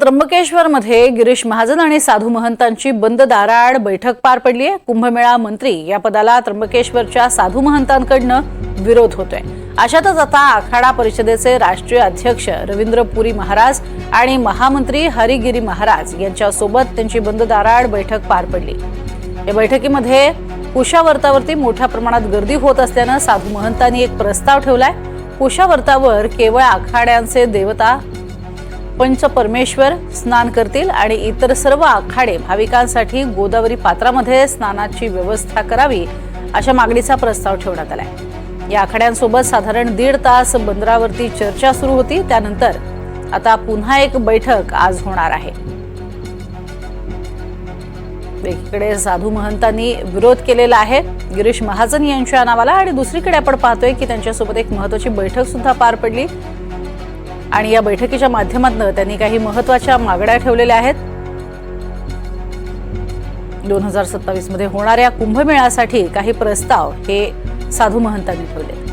त्र्यंबकेश्वरमध्ये गिरीश महाजन आणि साधू महंतांची बंद दाराआड बैठक पार पडली आहे. कुंभमेळा मंत्री या पदाला त्र्यंबकेश्वरच्या साधू महंतांकडनं विरोध होतोय. अशातच आता आखाडा परिषदेचे राष्ट्रीय अध्यक्ष रवींद्र पुरी महाराज आणि महामंत्री हरिगिरी महाराज यांच्यासोबत त्यांची बंद दाराआड बैठक पार पडली. या बैठकीमध्ये कुशावर्तावरती मोठ्या प्रमाणात गर्दी होत असल्यानं साधू महंतांनी एक प्रस्ताव ठेवलाय. कुशावर्तावर केवळ आखाड्यांचे देवता पंच परमेश्वर स्नान करतील आणि इतर सर्व आखाडे भाविकांसाठी गोदावरी पात्रामध्ये स्नानाची व्यवस्था करावी अशा मागणीचा प्रस्ताव ठेवण्यात आलाय. या आखाड्यांसोबत साधारण दीड तास बंदरावरती चर्चा सुरू होती. त्यानंतर आता पुन्हा एक बैठक आज होणार आहे. एकीकडे साधू महंतांनी विरोध केलेला आहे. गिरीश महाजन यांच्या नावाला आणि दुसरीकडे आपण पाहतोय की त्यांच्यासोबत एक महत्वाची बैठक सुद्धा पार पडली. आणि या बैठकीच्या माध्यमातून त्यांनी काही महत्त्वाच्या मागण्या ठेवलेल्या आहेत. दोन हजार सत्तावीसमध्ये होणाऱ्या कुंभमेळ्यासाठी काही प्रस्ताव हे साधू महंतांनी ठेवले.